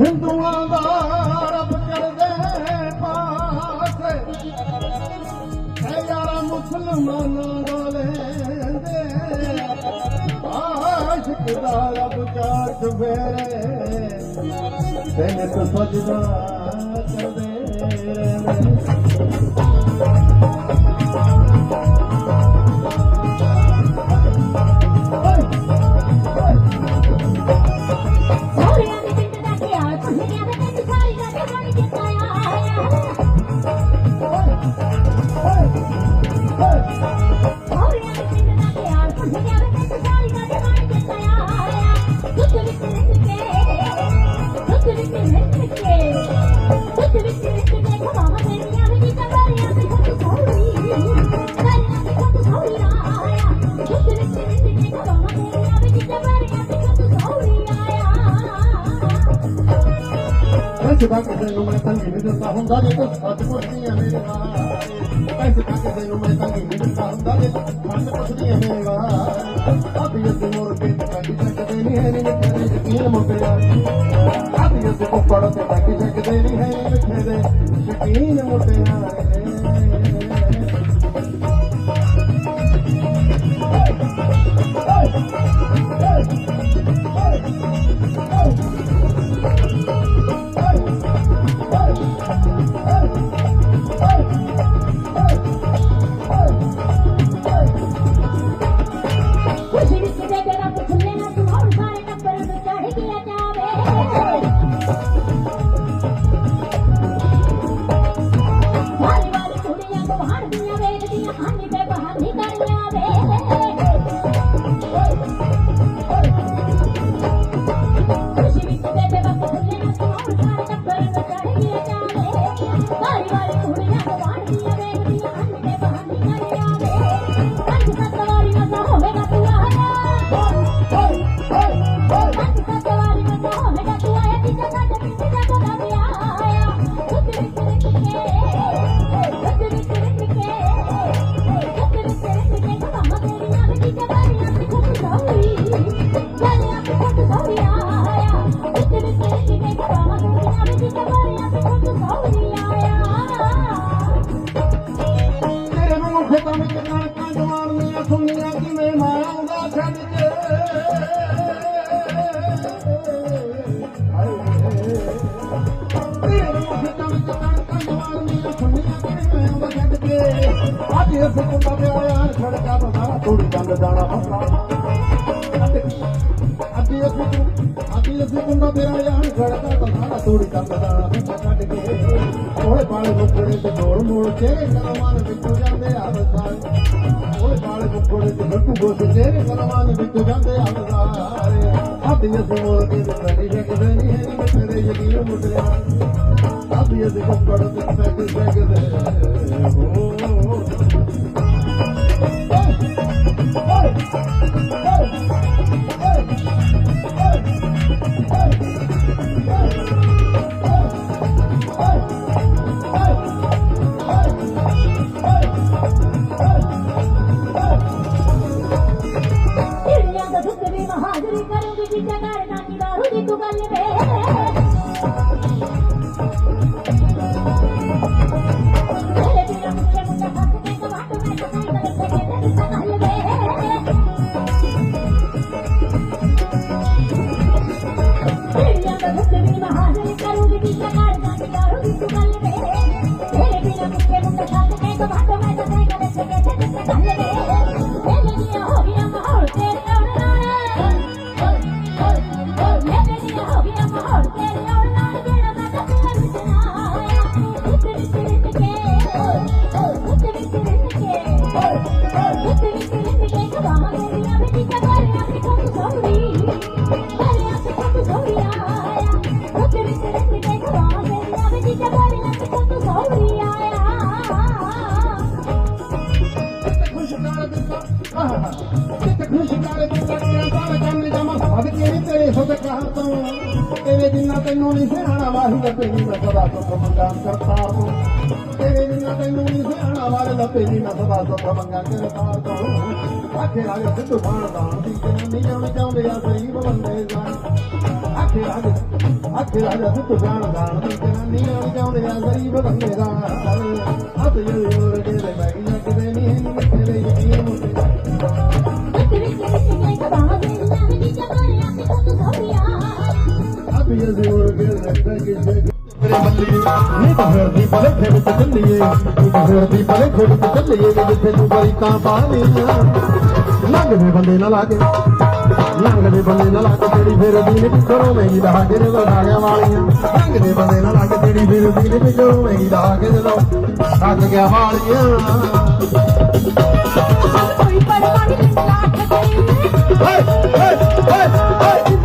ਹਿੰਦੂਆਂ ਦਾ ਰੱਬ ਕਰਦੇ ਪਾਸੇ। ਐ ਯਾਰਾ ਮੁਸਲਮਾਨਾਂ ਦਾ ਲੈਂਦੇ। ਆਸ਼ਿਕ ਦਾ ਰੱਬ ਚਾਰ ਸਵੇਰੇ ਤੈਨੂੰ ਸਜਦਾ ਪੈਸੇ ਦਾ ਕਿਸੇ ਨੂੰ ਮੈਂ ਤੰਗੀ ਨਹੀਂ ਦਿੱਤਾ ਹੁੰਦਾ ਜੇ ਤੂੰ ਸੱਚ ਪੁੱਛਦੀ ਐ ਮੇਰੇ ਨਾਲ। ਪੈਸੇ ਦਾ ਕਿਸੇ ਨੂੰ ਮੈਂ ਤੰਗੀ ਨਹੀਂ ਦਿੱਤਾ ਹੁੰਦਾ ਜੇ ਤੂੰ ਸੱਚ ਪੁੱਛਦੀ ਐ ਮੇਰੇ ਨਾਲ। ਆਪੀ ਅਸੀਂ ਮੋਰ ਤੇ ਤੰਗੀ ਚੱਕਦੇ ਨਹੀਂ ਹੈ ਨਹੀਂ ਤੇਰੇ ਯਕੀਨ ਮੁੱਕਿਆ ਆਪੀ ਅਸੀਂ ਕੋਪੜ ਤੇ ਤੰਗੀ ਚੱਕਦੇ ਨਹੀਂ ਹੈ ਨਹੀਂ ਤੇਰੇ ਯਕੀਨ ਮੁੱਕਿਆ ਜਾਣਾ ਫਸਲਾ ਅੱਧੀ ਅੱਧੀ ਅੱਧੀ ਅੱਧੀ ਕੁੰਡਾ ਤੇਰਾ ਯਾਰ ਗੜਦਾ ਤਨਾੜਾ ਤੋੜੀ ਕਰਦਾ ਦਾਣਾ ਫਸਲਾ ਕੱਢ ਕੇ ਓਏ ਬਾਲ ਗੁੱਗੜੇ ਤੇ ਗੋਲ ਮੋੜ ਤੇਰੇ ਕਲਮਾਨ ਵਿੱਚੋਂ ਜਾਂਦੇ ਆ ਬਸਾਰ ਓਏ ਬਾਲ ਗੁੱਗੜੇ ਤੇ ਬੱਟੂ ਗੋਸ ਤੇਰੇ ਕਲਮਾਨ ਵਿੱਚੋਂ ਜਾਂਦੇ ਆ ਬਸਾਰ ਅੱਧੀ ਅੱਧੀ ਮੋੜ ਕੇ ਤੇ ਕੜੀ ਰੱਖਦੇ ਨਹੀਂ ਹੈ ਤੇਰੇ ਯਕੀਨ ਮੁੱਟਿਆ ਅੱਧੀ ਅੱਧੀ ਕੁੰਡਾ ਤੇ ਪੈਕ ਪੈਕ ਦੇ ਹੋ महात्मी जन ਤੇਰੇ ਜਿੰਨਾ ਤੈਨੂੰ ਨਹੀਂ ਸਿਆਣਾ ਵਾਹਿਗੁਰੂ ਲੱਭੇ ਨਹੀਂ ਮੈਂ ਸਦਾ ਸੁਖ ਮੰਗਾਂ ਕਰਤਾਰ ਤੋਂ। ਤੇਰੇ ਜਿੰਨਾ ਤੈਨੂੰ ਨਹੀਂ ਸਿਆਣਾ ਵਾਹਿਗੁਰੂ ਲੱਭੇ ਨਹੀਂ ਮੈਂ ਸਦਾ ਸੁਖ ਮੰਗਾਂ ਕਰਤਾਰ ਤੋਂ। ਆਖੇ ਰਾਜ ਸਿੱਧੂ ਬਾਣ ਦਾਣ ਦੀ ਕੰਨੀਆਂ ਵਿੱਚ ਆਉਂਦੇ ਆ ਸਹੀ ਬੰਦੇ ਜਾਣ। ਆਖੇ ਰਾਜ ਆਖੇ ਰਾਜ ਸਿੱਧੂ ਬਾਣ ਦਾਣ ਦੀ ਕੰਨੀਆਂ ਵਿੱਚ ਆਉਂਦੇ ਆ ਸਹੀ ਬੰਦੇ ਜਾਣ। ਹੱਥ ਜੋੜ ਕੇ ਲੈ ਬੈਠ ਜਾਂਦੇ ਨਹੀਂ ਤੇਰੇ ਯਕੀਨ ਅਬ ਇਹ ਜ਼ੋਰ ਕੇ ਰੱਖਦਾ ਕਿ ਮੇਰੇ ਬੱਲੀ ਨਹੀਂ ਤਾਂ ਫਿਰ ਦੀ ਬਲੇ ਖੇਡ ਤੇ ਚੱਲੀਏ। ਤੂੰ ਤਾਂ ਫਿਰ ਦੀ ਬਲੇ ਖੇਡ ਤੇ ਚੱਲੀਏ ਜਿੱਥੇ ਤੂੰ ਬਈ ਤਾਂ ਬਾਣੀਆਂ ਲੰਘਦੇ ਬੰਦੇ ਨਾ ਲਾਗੇ ਲੰਘਦੇ ਬੰਦੇ ਨਾ ਲਾਗੇ ਤੇਰੀ ਫਿਰ ਦੀ ਨੇ ਪਿੱਛੋਂ ਮਹਿੰਗੀ ਦਾ ਕੇ ਲਗਾਇਆ ਵਾਲੀਆਂ। ਲੰਘਦੇ ਬੰਦੇ ਨਾ ਲਾਗੇ ਤੇਰੀ ਫਿਰ ਦੀ ਨੇ ਪਿੱਛੋਂ ਮਹਿੰਗੀ ਦਾ ਕੇ ਨੇ ਲੱਗ ਗਿਆ ਵਾਲੀਆਂ। ਕੋਈ ਪਰਵਾਹ ਨਹੀਂ ਲਾਟ ਦੇ ਹੇ ਹੇ ਹੇ ਹੇ।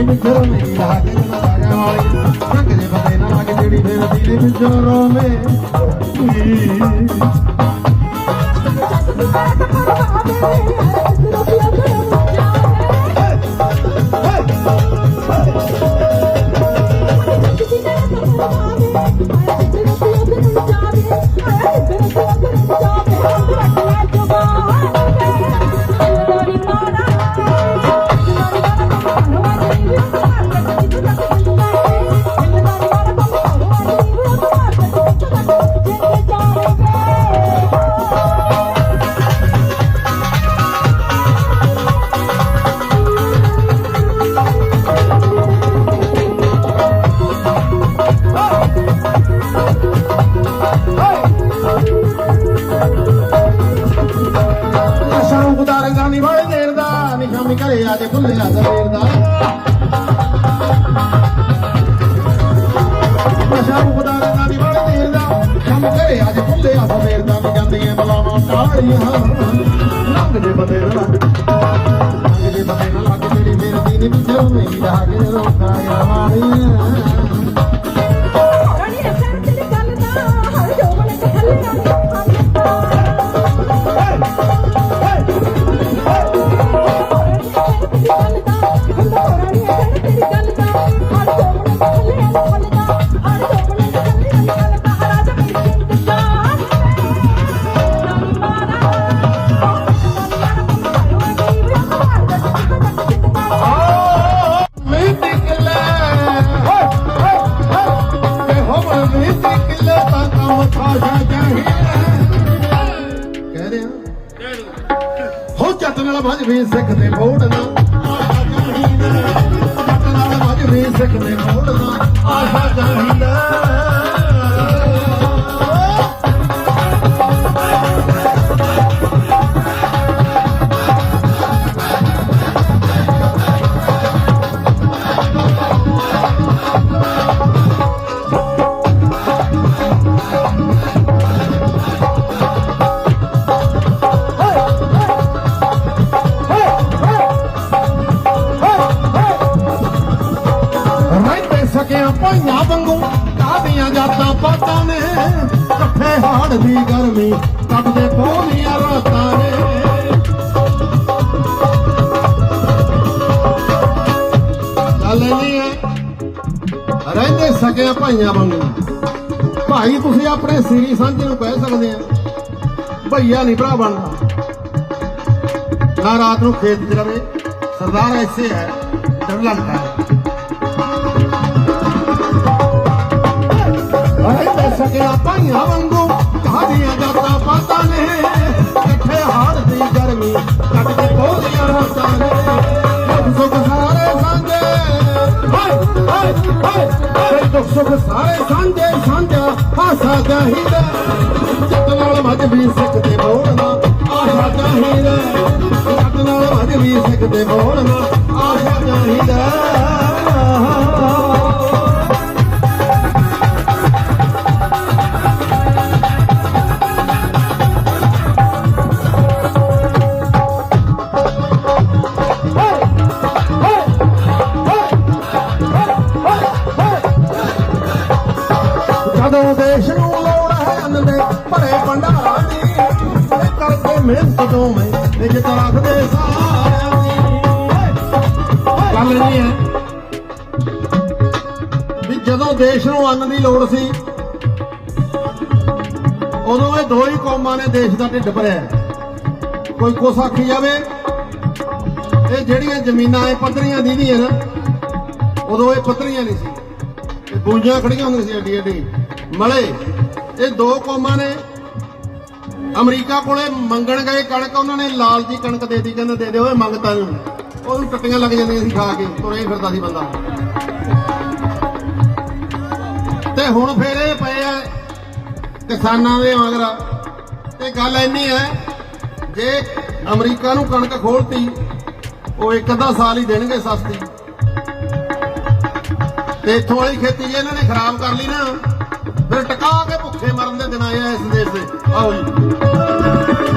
ਜਿਹੜੀ ਫੇਰ ਦੀ ਨਹੀਂ ਫਿਰੋ ਨਹੀਂ ਲਾਗੇ ਨਾ ਲਾਗੇ ਵਾਲੀ ਲੰਘਦੇ ਬੰਦੇ ਨਾ ਲਾਗੇ ਬਲਾਵਾਂ ਟਾਲੀਆਂ ਲੰਘਦੇ ਬੰਦੇ ਨਾ ਲੱਗ। ਲੰਘਦੇ ਬੰਦੇ ਨਾ ਲੱਗ। ਤੇਰੀ ਮੇਰੀ ਨਹੀਂ ਪਿਛੋ ਨਹੀਂ ਲਾਗੇ ਰੋਕਾ ਗਿਆ ਨਾਲ ਭਜ ਵੀ ਸਿੱਖ ਦੇ ਮੋੜਨਾ ਇਕੱਠੇ ਗਰਮੀ ਕੱਟਦੇ ਪੋਲੀਆਂ ਰਾਤਾਂ ਨੇ ਗੱਲ ਨਹੀਂ ਹੈ, ਰਹਿੰਦੇ ਸਕਿਆ ਭਾਈਆਂ ਵਾਂਗੂ। ਭਾਈ ਤੁਸੀਂ ਆਪਣੇ ਸਿਰੀ ਸਾਂਝੇ ਨੂੰ ਕਹਿ ਸਕਦੇ ਆ, ਭਈਆ ਨਹੀਂ ਭਰਾ ਬਣਦਾ। ਨਾ ਰਾਤ ਨੂੰ ਖੇਤ 'ਚ ਰਵੇ, ਸਰਦਾਰ ਐਸੇ ਹੈ, ਡਰ ਲੱਗਦਾ ਹੈ। ਅਰੇ ਤੇ ਸਕਿਆ ਪਾਈਆਂ ਵਾਂਗੂ। ਕਹਾਦੀਆਂ ਜਾਂਦਾ ਪਾਤਾ ਨੇ। ਇਕੱਠੇ ਹਾਰ ਗਰਮੀ, ਕੱਟ ਕੇ ਕੋਲੀਆਂ ਨੇ। ਦੁੱਖ ਸਾਰੇ ਸਾਂਝੇ। ਹਾਏ ਹਾਏ ਹਾਏ ਦੁੱਖ ਸੁੱਖ ਸਾਰੇ ਸਾਂਝੇ, ਸਾਂਝਾ ਹਾਸਾ ਚਾਹੀਦਾ। ਜੱਟ ਨਾਲ ਮੱਝ ਵੀ ਸਿੱਖਦੇ ਬੋਲਣਾ ਆਸ਼ਾ ਚਾਹੀਦਾ। ਜੱਟ ਨਾਲ ਮੱਝ ਵੀ ਸਿੱਖਦੇ ਬੋਲਣਾ ਆਸ਼ਾ ਚਾਹੀਦਾ। ਜਦੋਂ ਦੇਸ਼ ਨੂੰ ਲੋੜ ਹੈ ਅੰਨ ਦੇ, ਭਰੇ ਭੰਡਾਰਾਂ ਦੀ ਕਰਕੇ ਮਿਹਨਤ ਦੋਵੇਂ ਇੱਜ਼ਤ ਰੱਖਦੇ ਸਾਰਿਆਂ ਦੀ। ਗੱਲ ਨਹੀਂ ਹੈ ਵੀ ਜਦੋਂ ਦੇਸ਼ ਨੂੰ ਅੰਨ ਦੀ ਲੋੜ ਸੀ, ਉਦੋਂ ਇਹ ਦੋ ਹੀ ਕੌਮਾਂ ਨੇ ਦੇਸ਼ ਦਾ ਢਿੱਡ ਭਰਿਆ। ਕੋਈ ਕੁਛ ਆਖੀ ਜਾਵੇ, ਇਹ ਜਿਹੜੀਆਂ ਜ਼ਮੀਨਾਂ ਇਹ ਪੱਧਰੀਆਂ ਦੀਦੀਆਂ ਨਾ, ਉਦੋਂ ਇਹ ਪੱਧਰੀਆਂ ਨਹੀਂ ਸੀ। ਇਹ ਬੂੰਜਾਂ ਖੜੀਆਂ ਹੁੰਦੀਆਂ ਸੀ ਏਡੀ ਅੱਡੀ ਮਲੇ, ਇਹ ਦੋ ਕੌਮਾਂ ਨੇ। ਅਮਰੀਕਾ ਕੋਲੇ ਮੰਗਣ ਗਏ ਕਣਕ, ਉਹਨਾਂ ਨੇ ਲਾਲ ਜੀ ਕਣਕ ਦੇ ਦਿੱਤੀ, ਕਹਿੰਦੇ ਦੇ ਦੇ ਇਹ ਮੰਗਤਾ ਨੂੰ। ਉਹਨੂੰ ਟੱਟੀਆਂ ਲੱਗ ਜਾਂਦੀਆਂ ਸੀ ਖਾ ਕੇ, ਤੁਰੇ ਫਿਰਦਾ ਸੀ ਬੰਦਾ। ਤੇ ਹੁਣ ਫੇਰ ਇਹ ਪਏ ਆ ਕਿਸਾਨਾਂ ਦੇ ਮਗਰ ਤੇ ਗੱਲ ਇੰਨੀ ਹੈ, ਜੇ ਅਮਰੀਕਾ ਨੂੰ ਕਣਕ ਖੋਲਤੀ, ਉਹ ਇੱਕ ਅੱਧਾ ਸਾਲ ਹੀ ਦੇਣਗੇ ਸਸਤੀ। ਤੇ ਇੱਥੋਂ ਵਾਲੀ ਖੇਤੀ ਜੇ ਇਹਨਾਂ ਨੇ ਖਰਾਬ ਕਰ ਲਈ ਨਾ ਫਿਰ ਟਕਾ ਕੇ ਭੁੱਖੇ ਮਰਨ ਦੇ ਦਿਨ ਆਏ ਇਸ ਦੇਸ਼ ਦੇ ਆਓ ਜੀ।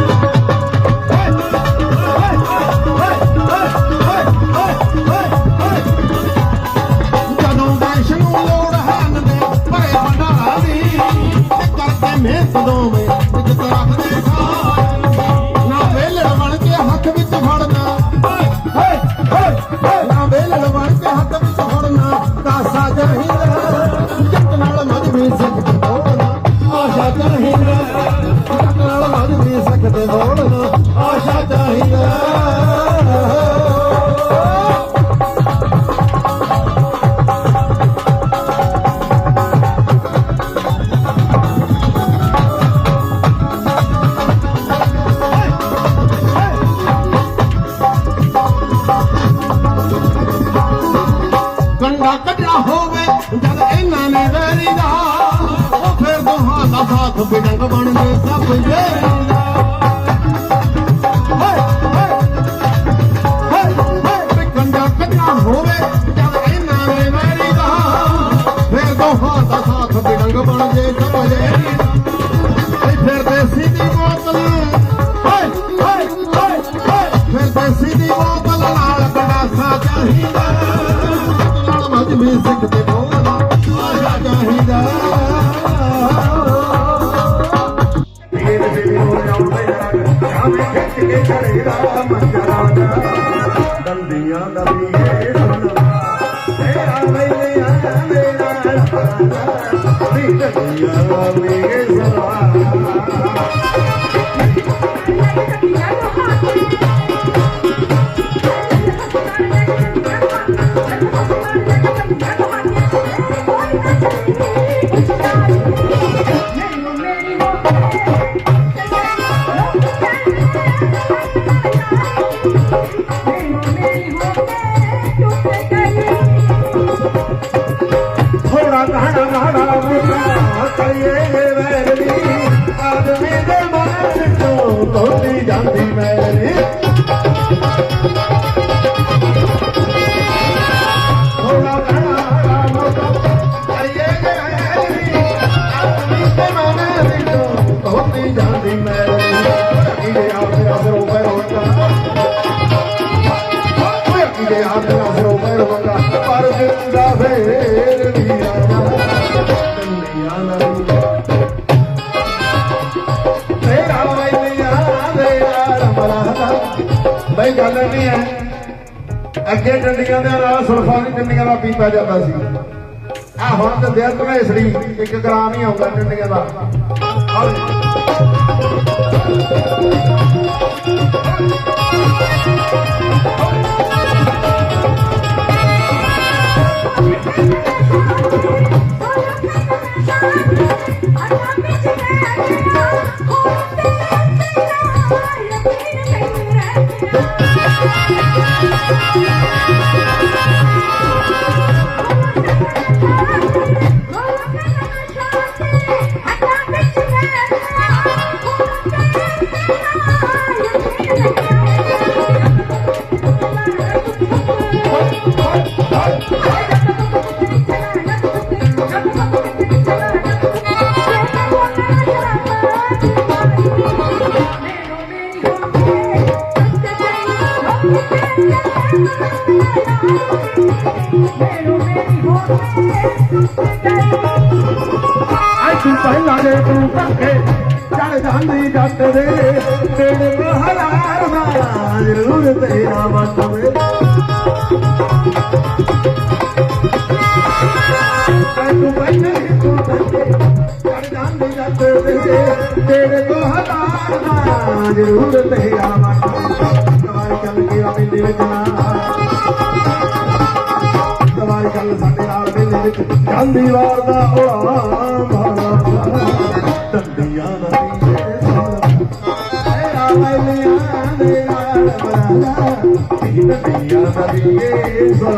ਵੇਲੇ ਆ ਬਈ ਗੱਲ ਨਹੀਂ ਹੈ। ਅੱਗੇ ਡੰਡੀਆਂ ਦੇ ਨਾਲ ਸੁਲਫਾਨੀ ਡੰਡੀਆਂ ਦਾ ਪੀਤਾ ਜਾਂਦਾ ਸੀ। ਆ ਹੁਣ ਤੇ ਦਿਲ ਤੋਂ ਇਸੜੀ ਇੱਕ ਗ੍ਰਾਮ ਹੀ ਆਉਂਦਾ ਡੰਡੀਆਂ ਦਾ। Thank you. ਤੂੰ ਪਹਿਲਾਂ ਦੇ ਤੂੰ ਪੱਕੇ ਚੜ ਜਾਂਦੀ ਜੱਟ ਦੇ। ਤੇਰੇ ਬਹਾਰ ਦਾ ਜ਼ਰੂਰ ਤੇਰਾ ਵਸਵੇ ਅੱਜ ਤੂੰ ਪਹਿਲਾਂ ਤੂੰ ਪੱਕੇ ਚੜ ਜਾਂਦੀ ਜੱਟ ਦੇ। ਤੇਰੇ ਬਹਾਰ ਦਾ ਜ਼ਰੂਰ ਤੇਰਾ ਵਸਵੇ ਸਵਾਰੀ ਚੱਲ ਕੇ ਆ ਮੇਲੇ ਵਿੱਚ ਨਾ ਸਵਾਰੀ ਚੱਲ ਸਾਡੇ ਨਾਲ ਮੇਲੇ ਵਿੱਚ ਜਾਂਦੀ ਵਾਰ ਦਾ ਉੜਾ ਮਾਰਾ ਤੰਦੀਆਂ ਦਾ ਪੀਏ ਤੇਰਾ ਮੈਲੀਆਂ ਦੇ ਨਾਲ ਬਰਾਲਾ ਤੰਦੀਆਂ ਦਾ ਪੀਏ ਸਵਾ